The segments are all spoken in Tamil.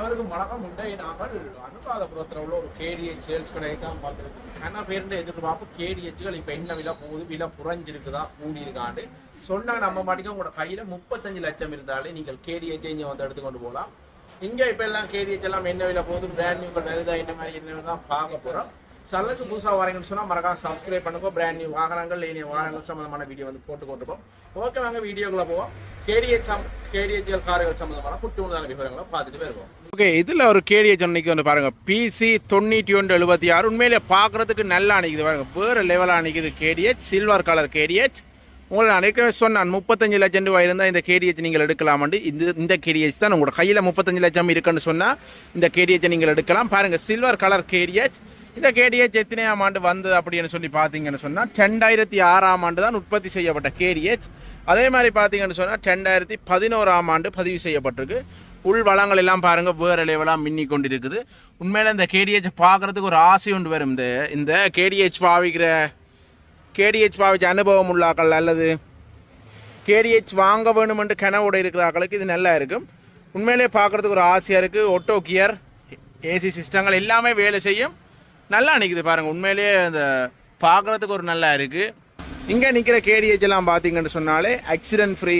அனைவருக்கும் வணக்கம். உண்டை நாங்கள் அனுராதபுரத்தில் உள்ள ஒரு கேடிஹெச் சேல்ஸ் கடையை தான் பார்த்துருக்கோம் ஆனால் பேருந்து எதிர்பார்ப்பு? கேடிஹெச்கள் இப்போ என்ன விலை போகுது? விலை குறைஞ்சிருக்குதா? கூடியிருக்காண்டு இருக்காண்டு நம்ம மாட்டிக்க உங்களோட கையில் முப்பத்தஞ்சு லட்சம் இருந்தாலே நீங்கள் கேடிஹெச் இங்கே வந்து எடுத்துக்கொண்டு போகலாம். இங்கே இப்போ எல்லாம் கேடிஹெச் எல்லாம் என்ன விலை போகுது? பிராண்ட் நியூ வருதா என்ன மாதிரி என்ன தான் பார்க்க போகிறோம் சலுக்கு புதுசாக வரீங்கன்னு சொன்னால் மறக்காம சப்ஸ்கிரைப் பண்ணுங்க. பிராண்ட் நியூ வாகனங்கள் லேனிய வாகனங்கள் சம்மந்தமான வீடியோ வந்து போட்டு கொண்டுப்போம் ஓகே வாங்க வீடியோக்குள்ளே போவோம். கேடிஎச் சம் கேடிஎச்எல் கார்கள் சம்மந்தமான குட்டுதான விவரங்களை பார்த்துட்டு போயிருக்கோம் ஓகே இதில் ஒரு கேடிஹெச் அன்னைக்கு வந்து பாருங்கள் பிசி தொண்ணூற்றி ஒன்று எழுபத்தி ஆறு. உண்மையிலே பார்க்கறதுக்கு நல்லா அணிக்குது பாருங்க வேறு லெவலாக அணிக்குது கேடிஎச் சில்வர் கலர் கேடிஎச் உங்களை நான் ஏற்கனவே சொன்னேன் முப்பத்தஞ்சு லட்சம் ரூபாய் இருந்தால் இந்த கேடிஹெச் நீங்கள் எடுக்கலாமாண்டு. இந்த இந்த கேடிஹெச் தான் உங்களோட கையில் முப்பத்தஞ்சு லட்சம் இருக்குன்னு சொன்னால் இந்த கேடிஹெச்சை நீங்கள் எடுக்கலாம். பாருங்கள் சில்வர் கலர் கேடிஹெச் இந்த கேடிஎச் எத்தனையாம் ஆண்டு வந்தது அப்படின்னு சொல்லி பார்த்தீங்கன்னு சொன்னால் ரெண்டாயிரத்தி ஆறாம் ஆண்டு தான் உற்பத்தி செய்யப்பட்ட கேடிஹெச் அதே மாதிரி பார்த்தீங்கன்னு சொன்னால் ரெண்டாயிரத்தி பதினோராம் ஆண்டு பதிவு செய்யப்பட்டிருக்கு. உள் வளங்கள் எல்லாம் பாருங்கள் வேறு லெவலாக மின்னி கொண்டு இருக்குது உண்மையில் இந்த கேடிஹெச் பார்க்குறதுக்கு ஒரு ஆசை உண்டு வரும். இந்த இந்த கேடிஹெச் பாவிக்கிற கேடிஹெச் பாவிச்ச அனுபவம் உள்ளாக்கள் அல்லது கேடிஹெச் வாங்க வேணுமென்று கனவோட இருக்கிற ஆக்களுக்கு இது நல்லா இருக்கும். உண்மையிலே பார்க்குறதுக்கு ஒரு ஆசையாக இருக்குது ஒட்டோ கியர் ஏசி சிஸ்டங்கள் எல்லாமே வேலை செய்யும். நல்லா நிற்குது பாருங்கள் உண்மையிலேயே அந்த பார்க்குறதுக்கு ஒரு நல்லா இருக்குது இங்கே நிற்கிற கேடிஹெச் எல்லாம் பார்த்தீங்கன்னு சொன்னாலே ஆக்சிடென்ட் ஃப்ரீ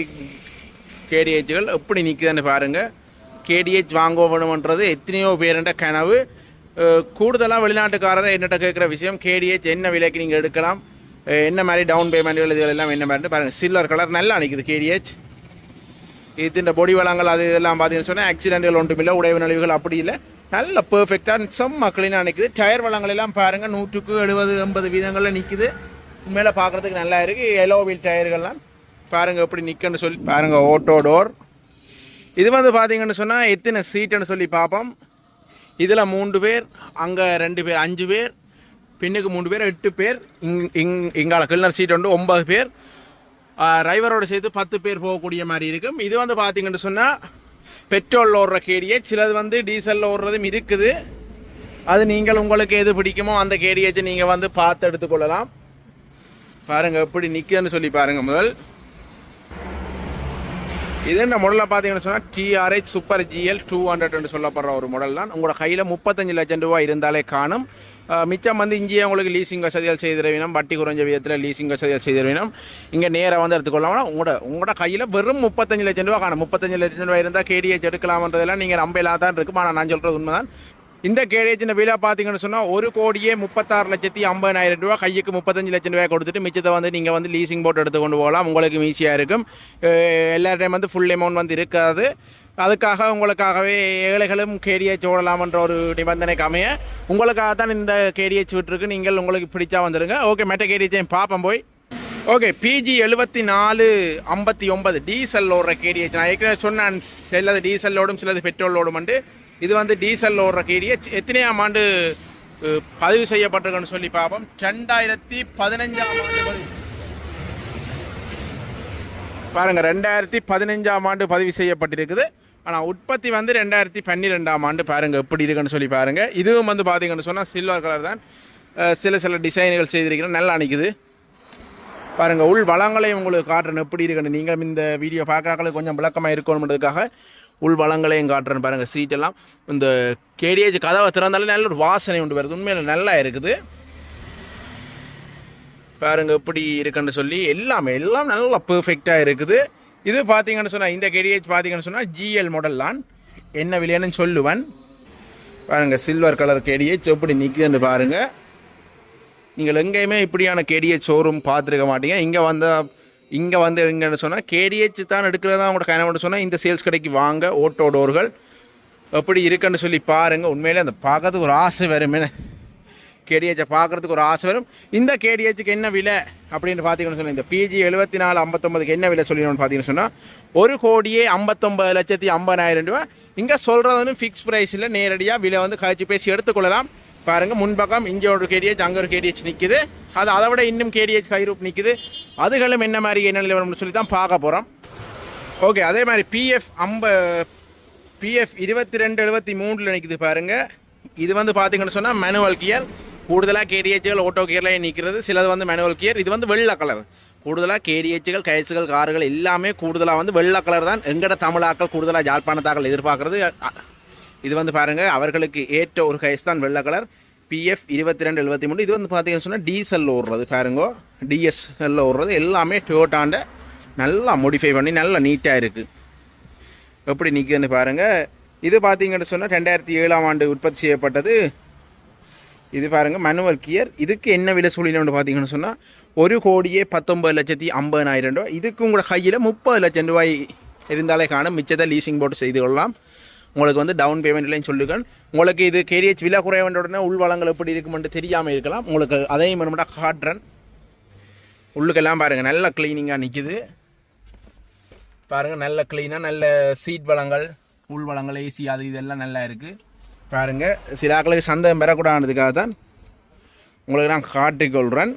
கேடிஹெச்கள் எப்படி நிற்குதுன்னு பாருங்கள் கேடிஹெச் வாங்க வேணுமன்றது எத்தனையோ பேருண்ட கனவு. கூடுதலாக வெளிநாட்டுக்காரர் என்னட்ட கேட்குற விஷயம் கேடிஹெச் என்ன விலைக்கு நீங்கள் எடுக்கலாம் என்ன மாதிரி டவுன் பேமெண்ட்டுகள் இதுகள் எல்லாம் என்ன மாதிரி பாருங்கள் சில்வர் கலர் நல்லா நிற்குது கேடிஹெச் இது இந்த பொடி வளங்கள் அது இதெல்லாம் பார்த்தீங்கன்னு சொன்னால் ஆக்சிடென்ட்கள் ஒன்றும் இல்லை உடைவு நலிவுகள் அப்படி இல்லை. நல்ல பெர்ஃபெக்டாக செம்ம க்ளீனாக நிற்குது டயர் வளங்கள் எல்லாம் பாருங்கள் நூற்றுக்கு எழுபது எண்பது வீதங்களில் நிற்குது உண்மையில் பார்க்குறதுக்கு நல்லா இருக்குது எலோ வீல் டயர்கள்லாம் பாருங்கள் எப்படி நிற்கன்னு சொல்லி பாருங்கள் ஓட்டோ டோர் இது வந்து பார்த்தீங்கன்னு சொன்னால் எத்தனை சீட்டுன்னு சொல்லி பார்ப்போம் இதில் மூன்று பேர் அங்கே ரெண்டு பேர் அஞ்சு பேர் பின்னுக்கு மூணு பேர் எட்டு பேர் இங் இங் இங்கால கிளர் சீட் வந்து ஒன்பது பேர். டிரைவரோடு சேர்த்து பத்து பேர் போகக்கூடிய மாதிரி இருக்கும். இது வந்து பார்த்தீங்கன்னு சொன்னால் பெட்ரோலில் ஓடுற கேடியே சிலது வந்து டீசலில் ஓடுறதும் இருக்குது. அது நீங்கள் உங்களுக்கு எது பிடிக்குமோ அந்த கேடியேஜை நீங்கள் வந்து பார்த்து எடுத்துக்கொள்ளலாம். பாருங்கள் எப்படி நிற்குதுன்னு சொல்லி பாருங்கள் முதல். இது என்ன மாடலில் பார்த்தீங்கன்னு சொன்னால் டிஆர்ஹெச் சூப்பர் ஜிஎல் டூ ஹண்ட்ரட்னு சொல்லப்படுற ஒரு மாடல் தான். உங்களோட கையில் முப்பத்தஞ்சு லட்சம் ரூபாய் இருந்தாலே காணும். மிச்சம் வந்து இங்கேயே உங்களுக்கு லீசிங் வசதிகள் செய்திட வேணும் வட்டி குறைஞ்ச விதத்தில் லீசிங் வசதிகள் செய்திட வேணும் இங்கே நேராக வந்து எடுத்துக்கொள்ளாமல் உங்களோட உங்களோட கையில் வெறும் முப்பத்தஞ்சு லட்சம் ரூபா காணும். முப்பத்தஞ்சு லட்சம் ரூபாய் இருந்தால் கேடிஹெச் எடுக்கலாம்ன்றதெல்லாம் நீங்கள் நம்பலாம் தான் இருக்கும். ஆனால் நான் சொல்கிறது உண்மைதான். இந்த கேடிஹெச்சின் விலை பார்த்தீங்கன்னு சொன்னால் ஒரு கோடியே முப்பத்தாறு லட்சத்தி ஐம்பதாயிரம் ரூபா கையுக்கு முப்பத்தஞ்சு லட்சம் ரூபாய் கொடுத்துட்டு மிச்சத்தை வந்து நீங்கள் வந்து லீசிங் போட்டு எடுத்து கொண்டு போகலாம். உங்களுக்கு ஈஸியாக இருக்கும். எல்லாருடையும் வந்து ஃபுல் அமௌண்ட் வந்து இருக்காது. அதுக்காக உங்களுக்காகவே ஏழைகளும் கேடிஎச் ஓடலாம்ன்ற ஒரு நிபந்தனைக்கு அமைய. உங்களுக்காக தான் இந்த கேடிஹெச் விட்டுருக்கு நீங்கள் உங்களுக்கு பிடிச்சா வந்துடுங்க ஓகே மெட்ட கேடிஹெச்சையும் பார்ப்போம் போய். ஓகே பிஜி எழுபத்தி நாலு ஐம்பத்தி ஒன்பது. டீசல் ஓடுற கேடிஹெச் நான் ஏற்கனவே சொன்னேன் சிலது டீசல் ஓடும் சிலது பெட்ரோல் வந்து இது வந்து டீசல் ஓடுற கீடியை எத்தனையாம் ஆண்டு பதிவு செய்யப்பட்டிருக்குன்னு சொல்லி பார்ப்போம். ரெண்டாயிரத்தி பதினஞ்சாம் ஆண்டு பதிவு பாருங்கள் ரெண்டாயிரத்தி பதினஞ்சாம் ஆண்டு பதிவு செய்யப்பட்டிருக்குது. ஆனால் உற்பத்தி வந்து ரெண்டாயிரத்தி பன்னிரெண்டாம் ஆண்டு பாருங்கள் எப்படி இருக்குன்னு சொல்லி பாருங்கள் இதுவும் வந்து பார்த்தீங்கன்னு சொன்னால் சில்வர் கலர் தான். சில சில டிசைன்கள் செய்திருக்கிறேன் நல்லா நிற்குது பாருங்கள் உள் வளங்களையும் உங்களுக்கு காட்டுறேன். எப்படி இருக்குன்னு நீங்கள் இந்த வீடியோ பார்க்கறதுக்கு கொஞ்சம் விளக்கமாக இருக்கணுன்றதுக்காக உள் வளங்களையும் காட்டுறேன் பாருங்கள் சீட்டெல்லாம் இந்த கேடிஏஜ் கதவை திறந்தாலே நல்ல ஒரு வாசனை உண்டு வருது உண்மையில் நல்லா இருக்குது. பாருங்கள் எப்படி இருக்குன்னு சொல்லி எல்லாமே எல்லாம் நல்லா பெர்ஃபெக்டாக இருக்குது. இது பார்த்தீங்கன்னு சொன்னால் இந்த கேடிஏஜ் பார்த்தீங்கன்னு சொன்னால் ஜிஎல் மாடல் தான். என்ன விலையானு சொல்லுவேன். பாருங்கள் சில்வர் கலர் கேடிஏஜ் எப்படி நிற்குதுன்னு பாருங்கள் நீங்கள் எங்கேயுமே இப்படியான கேடிஹெச் ஷோரூம் பார்த்துருக்க மாட்டீங்க. இங்கே வந்த இங்கே வந்து எங்கன்னு சொன்னால் கேடிஹெச் தான் எடுக்கிறதா அவங்களோட கனவுன்னு சொன்னால் இந்த சேல்ஸ் கடைக்கு வாங்க ஓட்டோ டோர்கள் எப்படி இருக்குன்னு சொல்லி பாருங்கள் உண்மையிலே அந்த பார்க்கறதுக்கு ஒரு ஆசை வருமே. கேடிஹெச்சை பார்க்குறதுக்கு ஒரு ஆசை வரும். இந்த கேடிஹெச்சுக்கு என்ன விலை? அப்படின்னு பார்த்தீங்கன்னு சொன்னால் இந்த பிஜி எழுபத்தி நாலு ஐம்பத்தொம்பதுக்கு என்ன விலை சொல்லணும்னு பார்த்தீங்கன்னு சொன்னால் ஒரு கோடியே ஐம்பத்தொம்பது லட்சத்தி ஐம்பதாயிரம் ரூபா இங்கே சொல்கிறது வந்து ஃபிக்ஸ் ப்ரைஸில் நேரடியாக விலை வந்து கழிச்சு பேசி எடுத்துக்கொள்ளலாம். பாருங்க முன்பக்கம் இங்கே ஒரு கேடிஹெச் அங்கே ஒரு கேடிஹெச் நிற்குது அது அதை விட இன்னும் கேடிஹெச் கைரூப் நிற்குது அதுகளும் என்ன மாதிரி என்ன நிலவரம்னு சொல்லி தான் பார்க்க போகிறோம் ஓகே அதே மாதிரி பிஎஃப் ஐம்ப பிஎஃப் இருபத்தி ரெண்டு எழுபத்தி மூணில் நிற்குது பாருங்கள் இது வந்து பார்த்தீங்கன்னு சொன்னால் மேனுவல் கியர் கூடுதலாக கேடிஹெச்கள் ஓட்டோ கியர்லேயே நிற்கிறது சிலது வந்து மேனுவல் கியர் இது வந்து வெள்ளை கலர் கூடுதலாக கேடிஹெச்கள் கைசுகள் கார்கள் எல்லாமே கூடுதலாக வந்து வெள்ளை கலர் தான். எங்கட தமிழாக்கள் கூடுதலாக ஜாழ்ப்பாணத்தாக்கள் எதிர்பார்க்குறது. இது வந்து பாருங்கள் அவர்களுக்கு ஏற்ற ஒரு கைஸ் தான் வெள்ளை கலர். பிஎஃப் இருபத்தி ரெண்டு எழுபத்தி மூணு இது வந்து பார்த்தீங்கன்னு சொன்னால் டீசலில் ஓடுறது பாருங்கோ. டிஎஸ்எல்ல ஓடுறது எல்லாமே டொயோட்டாண்ட நல்லா மோடிஃபை பண்ணி நல்லா நீட்டாக இருக்குது எப்படி நிற்குதுன்னு பாருங்கள் இது பார்த்தீங்கன்னு சொன்னால் ரெண்டாயிரத்தி ஏழாம் ஆண்டு உற்பத்தி செய்யப்பட்டது. இது பாருங்கள் மேனுவல் கியர் இதுக்கு என்ன விலை சொல்லினோம்னு பார்த்தீங்கன்னு சொன்னால் ஒரு கோடியே பத்தொம்பது லட்சத்தி ஐம்பதாயிரம் ரூபாய். இதுக்கு உங்களோட கையில் முப்பது லட்சம் ரூபாய் இருந்தாலே காணும். மிச்சத்தை லீசிங் போட்டு செய்து கொள்ளலாம். உங்களுக்கு வந்து டவுன் பேமெண்ட்லையும் சொல்லுங்கள். உங்களுக்கு இது கேடிஹெச் விலை குறைய வேண்டிய உடனே உள்வளங்கள் எப்படி இருக்குமென்று தெரியாமல் இருக்கலாம். உங்களுக்கு அதையும் வேணும்னா காட்டுறேன் உள்ளுக்கெல்லாம் பாருங்கள் நல்ல க்ளீனிங்காக நிற்கிது பாருங்கள் நல்ல க்ளீனாக நல்ல சீட் வளங்கள் உள் வளங்கள் ஏசி அது இதெல்லாம் நல்லா இருக்குது பாருங்கள் சில ஆக்களுக்கு சந்தேகம் பெறக்கூடாதுக்காக தான் உங்களுக்கு நான் காட்டிக்கொள்கிறேன்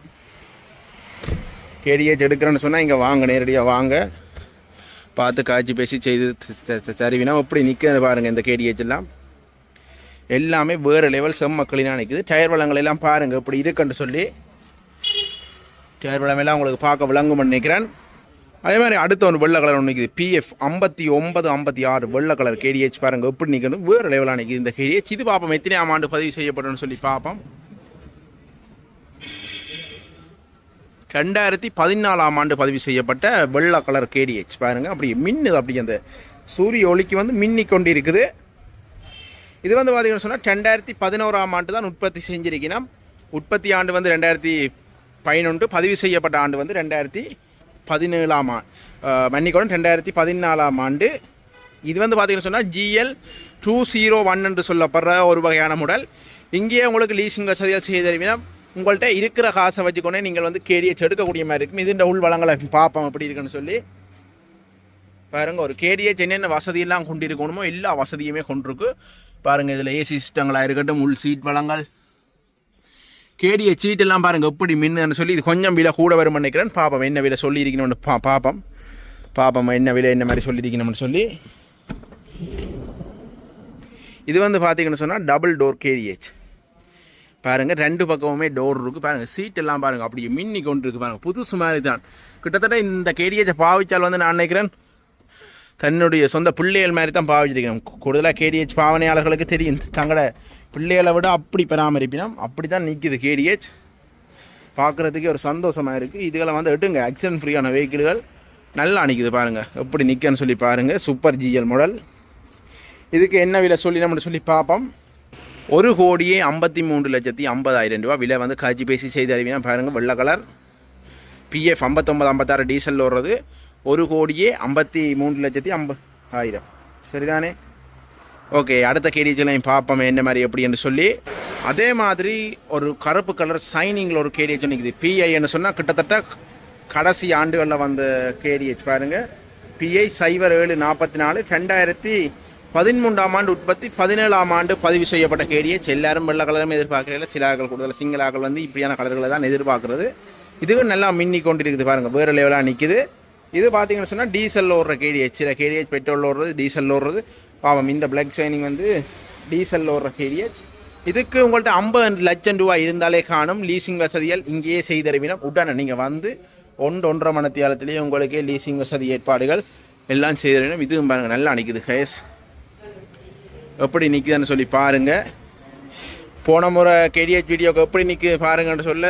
கேடிஹெச் எடுக்கிறேன்னு சொன்னால் இங்கே வாங்க நேரடியாக வாங்க. பார்த்து காய்ச்சி பேசி செய்து சரிவினா அப்படி நிற்கிறது பாருங்கள் இந்த கேடிஹெச் எல்லாம். எல்லாமே வேறு லெவல் செம்ம க்ளீனாக நிற்குது டயர் வளங்கள் எல்லாம் பாருங்கள் இப்படி இருக்குன்னு சொல்லி. டயர் வளம் எல்லாம் உங்களுக்கு பார்க்க விளங்கும் நினைக்கிறேன். அதே மாதிரி அடுத்த ஒன்று வெள்ளை கலர் ஒன்று நிற்குது பிஎஃப் ஐம்பத்தி ஒன்பது ஐம்பத்தி ஆறு வெள்ளை கலர் கேடிஹெச் பாருங்கள் எப்படி நிற்கணும் வேறு லெவலாக நிற்குது இந்த கேடிஹெச் இது பார்ப்போம் எத்தனையாம் ஆண்டு பதிவு செய்யப்படணும்னு சொல்லி பார்ப்போம் ரெண்டாயிரத்தி பதினாலாம் ஆண்டு பதிவு செய்யப்பட்ட வெள்ளை கலர் கேடிஹெச் பாருங்க. அப்படி மின்னுது அப்படி அந்த சூரிய ஒளிக்கு வந்து மின்னி கொண்டு இருக்குது இது வந்து பார்த்தீங்கன்னு சொன்னால் ரெண்டாயிரத்தி பதினோராம் ஆண்டு தான் உற்பத்தி செஞ்சுருக்கணும் உற்பத்தி ஆண்டு வந்து ரெண்டாயிரத்தி பதினொன்று பதிவு செய்யப்பட்ட ஆண்டு வந்து ரெண்டாயிரத்தி பதினேழாம் ஆண்டு மன்னிக்கோடன் ரெண்டாயிரத்தி பதினாலாம் ஆண்டு. இது வந்து பார்த்தீங்கன்னு சொன்னால் ஜிஎல் டூ ஜீரோ ஒன் என்று சொல்லப்படுற ஒரு வகையான முடல் இங்கேயே உங்களுக்கு லீசிங் வசதிகள் செய்தறிவினா உங்கள்கிட்ட இருக்கிற காசை வச்சுக்கொண்டே நீங்கள் வந்து கேடிஎச் எடுக்கக்கூடிய மாதிரி இருக்கும். இதுன்ற உள் வளங்களை பார்ப்போம் எப்படி இருக்குன்னு சொல்லி. பாருங்கள் ஒரு கேடிஎச் என்னென்ன வசதியெல்லாம் கொண்டிருக்கணுமோ எல்லா வசதியுமே கொண்டிருக்கு. பாருங்கள் இதில் ஏசி சிஸ்டங்களாக இருக்கட்டும் உள் சீட் வளங்கள். கேடிஎச் சீட்டெல்லாம் பாருங்கள் எப்படி மின்னுன்னு சொல்லி இது கொஞ்சம் விலை கூட வரும்னு நினைக்கிறேன். பார்ப்போம் என்ன விலை சொல்லியிருக்கணும்னு பா பார்ப்போம் பார்ப்போம் என்ன விலை என்ன மாதிரி சொல்லியிருக்கணும்னு சொல்லி. இது வந்து பார்த்தீங்கன்னு சொன்னால் டபுள் டோர் கேடிஎச் பாருங்கள் ரெண்டு பக்கமுமே டோர் இருக்குது பாருங்கள் சீட் எல்லாம் பாருங்கள் அப்படியே மின்னி கொண்டு இருக்குது பாருங்கள் புதுசு மாதிரி தான் கிட்டத்தட்ட இந்த கேடிஎச்சை பாவிச்சால் வந்து நான் நினைக்கிறேன் தன்னுடைய சொந்த பிள்ளைகள் மாதிரி தான் பாவிச்சிருக்கேன் கூடுதலாக கேடிஹெச் பாவனையாளர்களுக்கு தெரியும். தங்களோட பிள்ளைகளை விட அப்படி பராமரிப்பினோம். அப்படி தான் நிற்கிது கேடிஹெச் பார்க்குறதுக்கே ஒரு சந்தோஷமாக இருக்குது இதுகளை வந்து எட்டுங்க ஆக்சிடென்ட் ஃப்ரீயான வெஹிக்கிள்கள் நல்லா நிற்கிது பாருங்கள் எப்படி நிற்கன்னு சொல்லி பாருங்கள் சூப்பர் ஜிஎல் மாடல் இதுக்கு என்ன விலை சொல்லி நம்மகிட்ட சொல்லி பார்ப்போம். ஒரு கோடியே ஐம்பத்தி மூன்று லட்சத்தி ஐம்பதாயிரம் ரூபா விலை வந்து காட்சி பேசி செய்து அறிவினா பாருங்கள் வெள்ளை கலர் பிஎஃப் ஐம்பத்தொம்பது ஐம்பத்தாறு டீசல் ஓடுறது. ஒரு கோடியே ஐம்பத்தி மூன்று லட்சத்தி ஐம்ப ஆயிரம் சரிதானே? ஓகே அடுத்த கேடிஎச்லையும் பார்ப்போம் என்ன மாதிரி எப்படி என்று சொல்லி. அதே மாதிரி ஒரு கருப்பு கலர் சைனிங்கில் ஒரு கேடிஎச் நிற்குது பிஐன்னு சொன்னால் கிட்டத்தட்ட கடைசி ஆண்டுகளில் வந்த கேடிஎச் பாருங்கள் பிஐ சைபர் ஏழு நாற்பத்தி நாலு ரெண்டாயிரத்தி பதிமூன்றாம் ஆண்டு உற்பத்தி பதினேழாம் ஆண்டு பதிவு செய்யப்பட்ட கேடிஎச் எல்லாரும் வெள்ளை கலரும் எதிர்பார்க்கல சில ஆக்கள் கூடுதல் சிங்களாக்கள் வந்து இப்படியான கலர்களை தான் எதிர்பார்க்குறது. இதுவும் நல்லா மின்னி கொண்டிருக்குது பாருங்கள் வேறு லெவலாக நிற்குது இது பார்த்தீங்கன்னு சொன்னால் டீசல் ஓடுற கேடிஹெச் சில கேடிஹெச் பெட்ரோல் ஓடுறது டீசல் ஓடுறது. பாவம் இந்த பிளக் ஷைனிங் வந்து டீசல் ஓடுற கேடிஹெச் இதுக்கு உங்கள்கிட்ட ஐம்பது லட்சம் ரூபாய் இருந்தாலே காணும். லீசிங் வசதிகள் இங்கேயே செய்தறிவினம் உடனே நீங்கள் வந்து ஒன்று ஒன்றரை மணத்தியாலத்திலேயே உங்களுக்கே லீசிங் வசதி ஏற்பாடுகள் எல்லாம் செய்தறிவினம் இதுவும் பாருங்கள் நல்லா அணிக்குது ஹேஸ் எப்படி நிற்குதுன்னு சொல்லி பாருங்கள் போன முறை கேடிஹெச் வீடியோக்கு எப்படி நிற்குது பாருங்கன்னு சொல்ல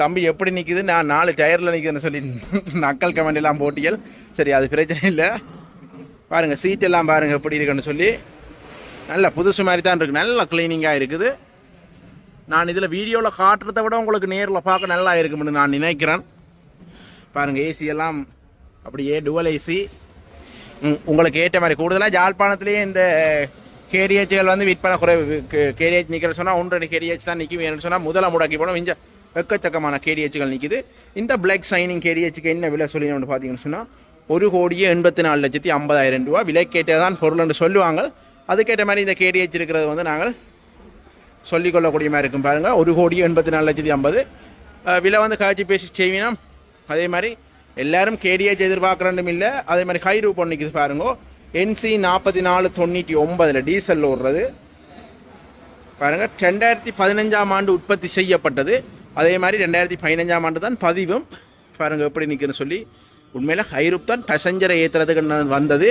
தம்பி எப்படி நிற்குது நான் நாலு டயரில் நிற்குதுன்னு சொல்லி நக்கல் கமெண்ட் எல்லாம் போட்டியல். சரி அது பிரச்சனை இல்லை. பாருங்கள் சீட்டெல்லாம் பாருங்கள் எப்படி இருக்குன்னு சொல்லி. நல்ல புதுசு மாதிரி தான் இருக்குது நல்ல க்ளீனிங்காக இருக்குது. நான் இதில் வீடியோவில் காட்டுறதை விட உங்களுக்கு நேரில் பார்க்க நல்லா இருக்கும்னு நான் நினைக்கிறேன். பாருங்கள் ஏசி எல்லாம் அப்படியே டுவல் ஏசி உங்களுக்கு ஏற்ற மாதிரி கூடுதலாக ஜாழ்ப்பாணத்துலேயே இந்த கேடிஹெச்கள் வந்து விற்பனை குறைவு கேடிஹெச் நிற்கிற சொன்னால் ஒன்றரை கேடிஹெச் தான் நிற்கும் வேணும்னு சொன்னால் முதல்ல முடக்கி போனோம் இஞ்ச எக்கச்சக்கமான கேடிஹெச்கள் நிற்கிது இந்த பிளாக் சைனிங் கேடிஹெச்சுக்கு என்ன விலை சொல்லணும்னு பார்த்தீங்கன்னு சொன்னால் ஒரு கோடியே எண்பத்தி நாலு லட்சத்தி ஐம்பதாயிரம் ரூபா விலை கேட்டே தான் பொருள்னு சொல்லுவாங்க. அதுக்கேற்ற மாதிரி இந்த கேடிஹெச் இருக்கிறது வந்து நாங்கள் சொல்லிக்கொள்ளக்கூடிய மாதிரி இருக்கும் பாருங்கள் ஒரு கோடியே எண்பத்தி நாலு லட்சத்தி ஐம்பது. விலை வந்து காய்ச்சி பேசி செய்வினா அதே மாதிரி எல்லாரும் கேடிஹெச் எதிர்பார்க்குறண்டும் இல்லை. அதே மாதிரி ஹை ரூப் ஒன்றுக்கு பாருங்க. என்சி நாற்பத்தி நாலு தொண்ணூற்றி ஒன்பதில் டீசல் ஓடுறது. பாருங்கள் ரெண்டாயிரத்தி பதினஞ்சாம் ஆண்டு உற்பத்தி செய்யப்பட்டது. அதே மாதிரி ரெண்டாயிரத்தி பதினஞ்சாம் ஆண்டு தான் பதிவும். பாருங்கள் எப்படி நிற்குன்னு சொல்லி. உண்மையில் ஹைரூப் தான் பேசஞ்சரை ஏற்றுறதுக்கு வந்தது.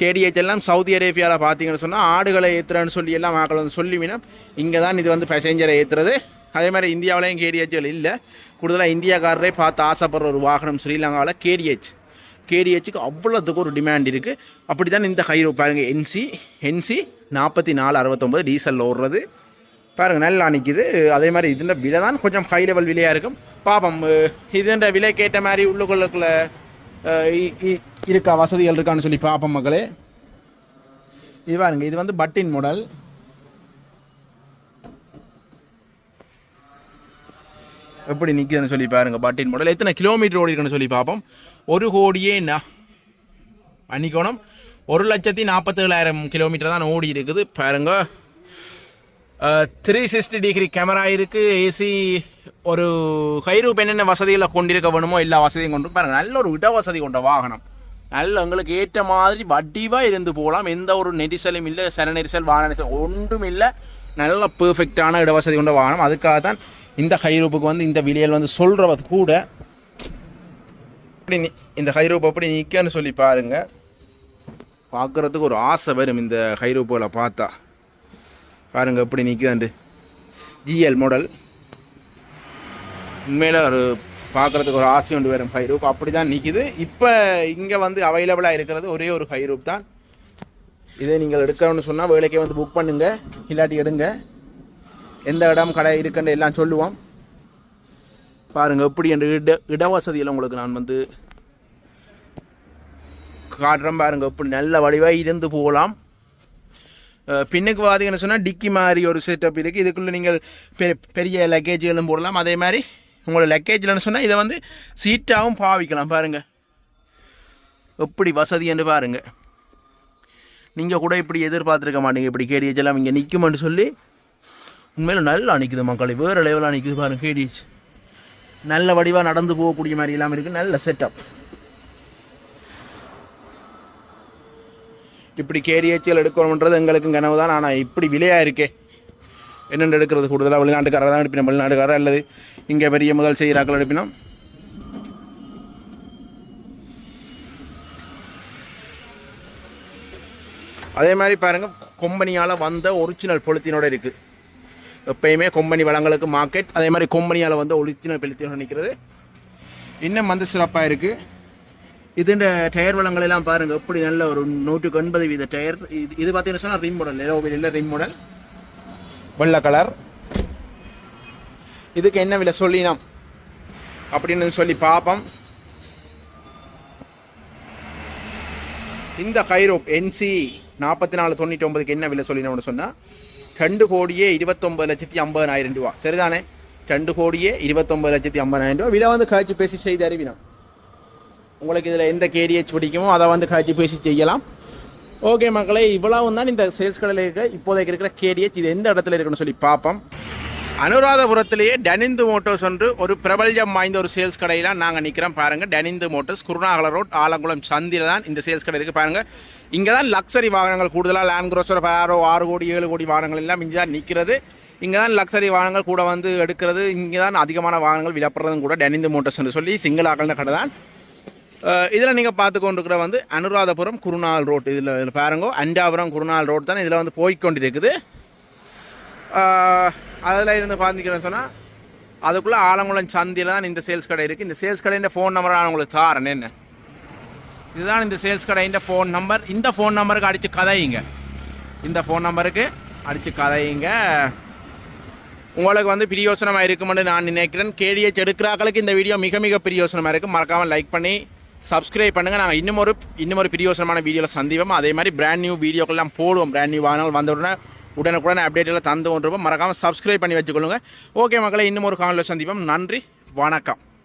கேடிஹெச் எல்லாம் சவுதி அரேபியாவில் பார்த்தீங்கன்னு சொன்னால் ஆடுகளை ஏற்றுறேன்னு சொல்லி எல்லாம் ஆக்கள் வந்து சொல்லிவினா இங்கே தான் இது வந்து பேசஞ்சரை ஏற்றுறது அதே மாதிரி இந்தியாவிலையும் கேடிஹெச்கள் இல்லை. கூடுதலாக இந்தியாக்காரரே பார்த்து ஆசைப்படுற ஒரு வாகனம் ஸ்ரீலங்காவில் கேடிஹெச் கேடிஹெச்சுக்கு அவ்வளோத்துக்கு ஒரு டிமாண்ட் இருக்குது அப்படி தான் இந்த ஹைரோ பாருங்கள் என்சி என்சி நாற்பத்தி நாலு அறுபத்தொம்பது டீசலில் ஓடுறது. பாருங்கள் நல்லா நிற்கிது அதே மாதிரி இதுன்ற விலை தான் கொஞ்சம் ஹை லெவல் விலையாக இருக்கும். பாப்போம் இதுன்ற விலை கேட்ட மாதிரி உள்ளுக்குள்ளுக்குள்ள இ- இ- இருக்கா வசதிகள் இருக்கான்னு சொல்லி பார்ப்போம் மக்களே. இது பாருங்கள் இது வந்து பட்டின் மாடல் எப்படி நிற்குதுன்னு சொல்லி பாருங்க பட்டின் மாடல் எத்தனை கிலோமீட்டர் ஓடி இருக்குன்னு சொல்லி பார்ப்போம். ஒரு கோடியே நா மன்னிக்கோணம். ஒரு லட்சத்தி நாற்பத்தேழாயிரம் கிலோமீட்டர் தான் ஓடி இருக்குது பாருங்க த்ரீ சிக்ஸ்டி டிகிரி கேமரா இருக்கு. ஏசி ஒரு கைரூப் என்னென்ன வசதிகளை கொண்டிருக்க வேணுமோ எல்லா வசதியும் கொண்டு பாருங்கள் நல்ல ஒரு இட வசதி கொண்ட வாகனம். நல்ல உங்களுக்கு ஏற்ற மாதிரி வடிவாக இருந்து போகலாம். எந்த ஒரு நெரிசலும் இல்லை சன நெரிசல் வாகன நெரிசல் ஒன்றும் இல்லை. நல்ல பெர்ஃபெக்டான இடவசதி கொண்ட வாகனம். அதுக்காக தான் இந்த ஹைரூப்புக்கு வந்து இந்த விலையில் வந்து சொல்கிறவது கூட இப்படி இந்த ஹைரூப் அப்படி நிற்கன்னு சொல்லி பாருங்கள் பார்க்குறதுக்கு ஒரு ஆசை வரும் இந்த ஹைரூப்புகளை பார்த்தா. பாருங்கள் எப்படி நிற்குதாண்டு ஜிஎல் மாடல் உண்மையில் ஒரு பார்க்குறதுக்கு ஒரு ஆசை உண்டு வரும் ஹைரூப். அப்படி தான் நிற்கிது இப்போ இங்கே வந்து அவைலபிளாக இருக்கிறது ஒரே ஒரு ஹைரூப் தான். இதை நீங்கள் எடுக்கணும்னு சொன்னால் வேலைக்கே வந்து புக் பண்ணுங்கள் இல்லாட்டி எடுங்க. எந்த இடம் கடை இருக்குன்னு எல்லாம் சொல்லுவோம். பாருங்கள் எப்படி என்ற இட இடவசதியில் உங்களுக்கு நான் வந்து காட்டுறேன். பாருங்கள் எப்படி நல்ல வடிவாக இருந்து போகலாம். பின்னுக்கு பார்த்தீங்கன்னு சொன்னால் டிக்கி மாதிரி ஒரு செட்டப் இருக்குது இதுக்குள்ளே நீங்கள் பெ- பெரிய லக்கேஜ்களும் போடலாம். அதே மாதிரி உங்களோட லக்கேஜ்லன்னு சொன்னால் இதை வந்து சீட்டாகவும் பாவிக்கலாம். பாருங்கள் எப்படி வசதி என்று பாருங்கள் நீங்கள் கூட இப்படி எதிர்பார்த்துருக்க மாட்டீங்க. இப்படி கேடிஹெச் எல்லாம் இங்கே நிற்குமென்னு சொல்லி உண்மையில் நல்லா நிற்குது மக்களை. வேறு லெவலாக நிற்குது பாருங்க கேடிச் நல்ல வடிவாக நடந்து போகக்கூடிய மாதிரி இல்லாமல் இருக்குது நல்ல செட்டப் இப்படி கேடிஹெச்சில் எடுக்கணுன்றது எங்களுக்கு கனவு தான். ஆனால் இப்படி விலையாக இருக்கே. என்னென்று எடுக்கிறது? கூடுதலாக வெளிநாட்டுக்காரர் தான் எடுப்பினோம். வெளிநாட்டுக்காரர் அல்லது இங்கே பெரிய முதல் செய்கிறாக்கள் எடுப்பினோம். அதே மாதிரி பாருங்கள் கொம்பனியால் வந்த ஒரிஜினல் பொலித்தீனோட இருக்குது எப்பயுமே கொம்பனி வளங்களுக்கு மார்க்கெட் அதே மாதிரி கொம்பனியால் வந்து ஒரிஜினல் பொலித்தீனோட நிற்கிறது இன்னும் வந்து சிறப்பாக இருக்குது இதுன்ற டயர் வளங்கள் எல்லாம் பாருங்கள் எப்படி நல்ல ஒரு நூற்றுக்கு ஒன்பது வீத டயர் இது இது பார்த்தீங்கன்னா சொன்னால் ரிம் மாடல் நிலவில் இல்லை ரிம் மாடல் வெள்ளை கலர் இதுக்கு என்ன விலை சொல்லினோம்? அப்படின்னு சொல்லி பார்ப்போம். இந்த ஹைரோப் என்சி நாற்பத்தி நாலு தொண்ணூற்றி ஒன்பதுக்கு என்ன விலை சொல்லினோம்னு சொன்னால் ரெண்டு கோடியே இருபத்தொம்பது லட்சத்தி ஐம்பதாயிரம் ரூபா சரிதானே ரெண்டு கோடியே இருபத்தொம்பது லட்சத்தி ஐம்பதாயிரம் ரூபா விலை வந்து காய்ச்சி பேசி செய்து அறிவினோம் உங்களுக்கு இதில் எந்த கேடிஹெச் பிடிக்குமோ அதை வந்து காய்ச்சி பேசி செய்யலாம் ஓகே மக்களே இவ்வளவு தான் இந்த சேல்ஸ் கடையில் இருக்க இப்போதைக்கு இருக்கிற கேடிஹெச் இது எந்த இடத்துல இருக்குன்னு சொல்லி பார்ப்போம் அனுராதபுரத்திலேயே டனிந்து மோட்டோஸ் என்று ஒரு பிரபல்யம் வாய்ந்த ஒரு சேல்ஸ் கடையில் நாங்கள் நிற்கிறோம் பாருங்கள் டனிந்து மோட்டர்ஸ் குருநாகல ரோட் ஆலங்குளம் சந்தியில் தான் இந்த சேல்ஸ் கடை இருக்குது பாருங்கள் இங்கே தான் லக்ஸரி வாகனங்கள் கூடுதலாக லேண்ட் க்ரோசர் ஃபேரோ ஆறு கோடி ஏழு கோடி வாகனங்கள் எல்லாம் இங்கே தான் நிற்கிறது இங்கே தான் லக்ஸரி வாகனங்கள் கூட வந்து எடுக்கிறது. இங்கே தான் அதிகமான வாகனங்கள் விடப்படுறதும் கூட டனிந்து மோட்டர்ஸ்னு சொல்லி சிங்கிள் ஆக்கள்ன கடை தான். இதில் நீங்கள் பார்த்து கொண்டிருக்கிற வந்து அனுராதபுரம் குருநாள் ரோட். இதில் இதில் பாருங்க அண்டாபுரம் குருநாள் ரோட் தான் இதில் வந்து போய்க்கொண்டிருக்குது அதில் இருந்து பார்த்துக்கிறேன் சொன்னால் அதுக்குள்ளே ஆலங்குளம் சந்தியில் தான் இந்த சேல்ஸ் கடை இருக்குது இந்த சேல்ஸ் கடையின் ஃபோன் நம்பர் நான் உங்களுக்கு தாரேன் என்ன? இதுதான் இந்த சேல்ஸ் கடையின் ஃபோன் நம்பர் இந்த ஃபோன் நம்பருக்கு அடித்து கதையுங்க. இந்த ஃபோன் நம்பருக்கு அடித்து கதையுங்க. உங்களுக்கு வந்து பிரியோசனமாக இருக்குமென்னு நான் நினைக்கிறேன். கேடிஎச் எடுக்கிறாக்களுக்கு இந்த வீடியோ மிக மிக பிரியோசனமாக இருக்குது மறக்காமல் லைக் பண்ணி சப்ஸ்கிரைப் பண்ணுங்கள் நாங்கள் இன்னும் ஒரு இன்னும் ஒரு பிரியோசனமான வீடியோவில் சந்திப்போம். அதே மாதிரி பிராண்ட் நியூ வீடியோக்கெல்லாம் போடுவோம். பிராண்ட் நியூ வாகனங்கள் வந்த உடனே உடனுக்குடனே அப்டேட்டில் தந்து கொண்டிருப்போம். மறக்காமல் சப்ஸ்கிரைப் பண்ணி வச்சுக்கொள்ளுங்க. ஓகே மக்களை இன்னும் ஒரு காலில் சந்திப்போம். நன்றி வணக்கம்.